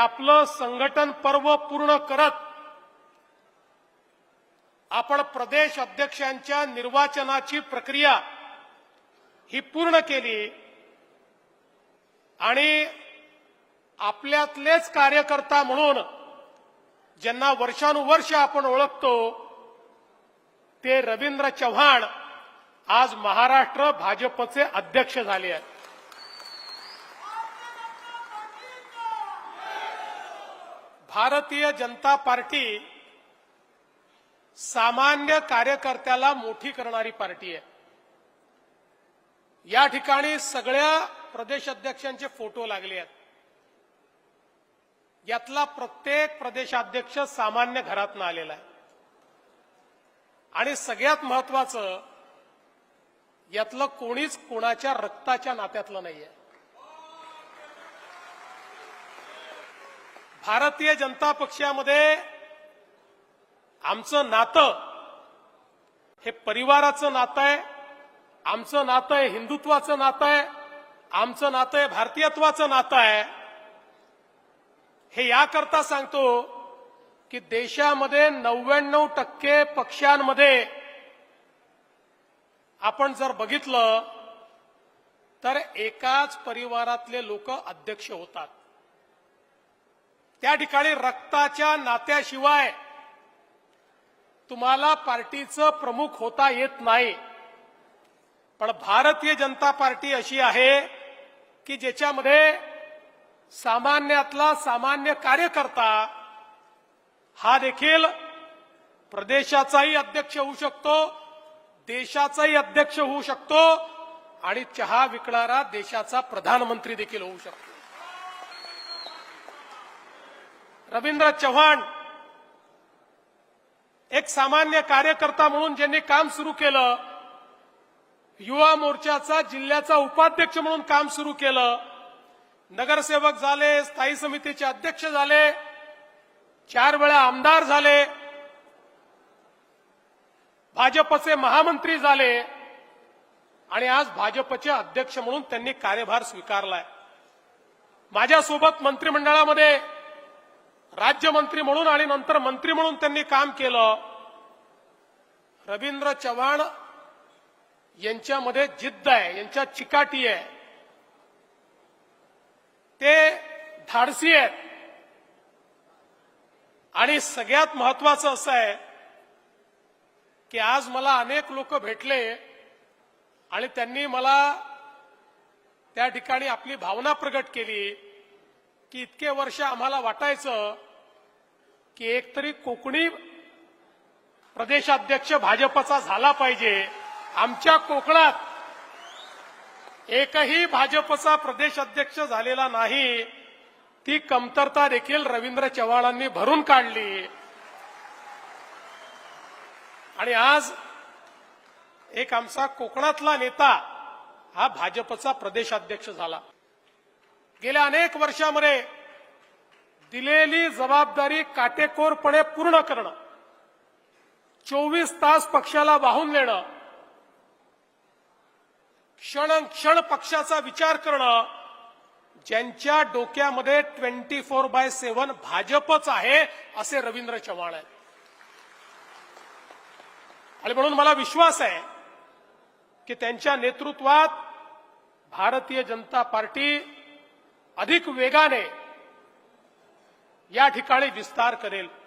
आपलं संघटन पर्व पूर्ण करत आपण प्रदेश अध्यक्षांच्या निर्वाचनाची प्रक्रिया ही पूर्ण केली आणि आपल्यातलेच कार्यकर्ता म्हणून ज्यांना वर्षानुवर्ष आपण ओळखतो ते रवींद्र चव्हाण आज महाराष्ट्र भाजपचे अध्यक्ष झाले आहेत. भारतीय जनता पार्टी सामान्य कार्यकर्त्याला मोठी करणारी पार्टी आहे. या ठिकाणी सगळ्या प्रदेश अध्यक्षांचे फोटो लागले आहेत. यातला प्रत्येक प्रदेशाध्यक्ष सामान्य घरातनं आलेला आहे. आणि सगळ्यात महत्वाचं यातलं कोणीच कोणाच्या रक्ताच्या नात्यातलं नाहीये. भारतीय जनता पक्षामध्ये आमचं नातं हे परिवाराचं नातं आहे आमचं नातं आहे हिंदुत्वाचं नातं आहे आमचं नातं आहे भारतीयत्वाचं नातं आहे. हे याकरता सांगतो की देशामध्ये नव्याण्णव टक्के पक्षांमध्ये आपण जर बघितलं तर एकाच परिवारातले लोक अध्यक्ष होतात. त्या ठिकाणी रक्ताच्या नात्याशिवाय तुम्हाला पार्टीचं प्रमुख होता येत नाही. पण भारतीय जनता पार्टी अशी आहे की ज्याच्यामध्ये सामान्यातला सामान्य कार्यकर्ता हा देखील प्रदेशाचाही अध्यक्ष होऊ शकतो देशाचाही अध्यक्ष होऊ शकतो आणि चहा विकणारा देशाचा प्रधानमंत्री देखील होऊ शकतो. रवींद्र चव्हाण एक सामान्य कार्यकर्ता म्हणून ज्यांनी काम सुरू केलं युवा मोर्चाचा जिल्ह्याचा उपाध्यक्ष म्हणून काम सुरू केलं नगरसेवक झाले स्थायी समितीचे अध्यक्ष झाले चार वेळा आमदार झाले भाजपचे महामंत्री झाले आणि आज भाजपचे अध्यक्ष म्हणून त्यांनी कार्यभार स्वीकारलाय. माझ्यासोबत मंत्रिमंडळामध्ये राज्यमंत्री म्हणून आणि नंतर मंत्री म्हणून त्यांनी काम केलं. रवींद्र चव्हाण यांच्यामध्ये जिद्द आहे यांच्या चिकाटी आहे. ते धाडसी आहेत. आणि सगळ्यात महत्वाचं असं आहे की आज मला अनेक लोक भेटले आणि त्यांनी मला त्या ठिकाणी आपली भावना प्रगट केली की इतके वर्ष आम्हाला वाटायचं की एकतरी कोकणी प्रदेशाध्यक्ष भाजपचा झाला पाहिजे. आमच्या कोकणात एकही भाजपचा प्रदेशाध्यक्ष झालेला नाही. ती कमतरता देखील रवींद्र चव्हाणांनी भरून काढली. आणि आज एक आमचा कोकणातला नेता हा भाजपचा प्रदेशाध्यक्ष झाला. गेल्या अनेक वर्षामध्ये दिलेली जबाबदारी काटेकोरपणे पूर्ण करणं चोवीस तास पक्षाला वाहून नेणं क्षण क्षण पक्षाचा विचार करणं ज्यांच्या डोक्यामध्ये ट्वेंटी फोर बाय सेव्हन भाजपच आहे असे रवींद्र चव्हाण आहेत. आणि म्हणून मला विश्वास आहे की त्यांच्या नेतृत्वात भारतीय जनता पार्टी अधिक वेगाने या ठिकाणी विस्तार करेल.